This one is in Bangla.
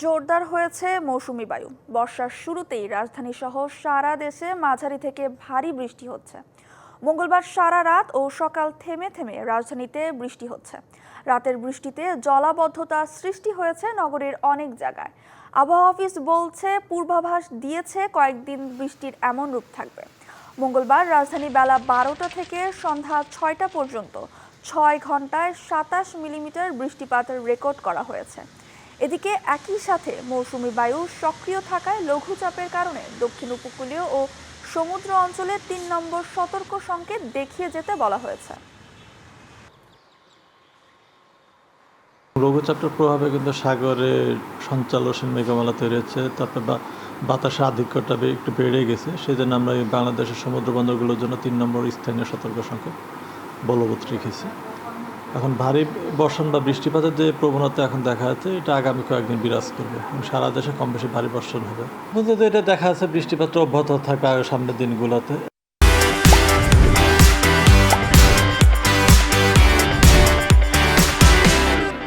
জোরদার হয়েছে মৌসুমি বায়ু। বর্ষার শুরুতেই রাজধানী সহ সারা দেশে মাঝারি থেকে ভারী বৃষ্টি হচ্ছে। মঙ্গলবার সারা রাত ও সকাল থেমে থেমে রাজধানীতে বৃষ্টি হচ্ছে। রাতের বৃষ্টিতে জলাবদ্ধতা সৃষ্টি হয়েছে নগরের অনেক জায়গায়। আবহাওয়া অফিস বলছে, পূর্বাভাস দিয়েছে কয়েকদিন বৃষ্টির এমন রূপ থাকবে। মঙ্গলবার রাজধানী বেলা বারোটা থেকে সন্ধ্যা ছয়টা পর্যন্ত ছয় ঘন্টায় সাতাশ মিলিমিটার বৃষ্টিপাতের রেকর্ড করা হয়েছে। এদিকে একই সাথে মৌসুমি বায়ু সক্রিয় থাকায় লঘুচাপের কারণে দক্ষিণ উপকূলীয় ও সমুদ্র অঞ্চলে তিন নম্বর সতর্ক সংকেত দেখিয়ে যেতে বলা হয়েছে। লঘুচাপটার প্রভাবে কিন্তু সাগরে সঞ্চালনশীল মেঘমালা তৈরি হচ্ছে, তারপরে বাতাসের আধিক্যটা একটু বেড়ে গেছে সেই জন্য আমরা বাংলাদেশের সমুদ্র বন্দরগুলোর জন্য তিন নম্বর স্থানীয় সতর্ক সংকেত বলবৎ রেখেছি। এখন ভারী বর্ষণ বা বৃষ্টিপাতের যে প্রবণতা এখন দেখা যাচ্ছে, এটা আগামী কয়েকদিন বিরাজ করবে সারা দেশে কম বেশি ভারী বর্ষণ হবে। মূলত এটা দেখা যাচ্ছে বৃষ্টিপাত অব্যাহত থাকবে সামনের দিনগুলোতে।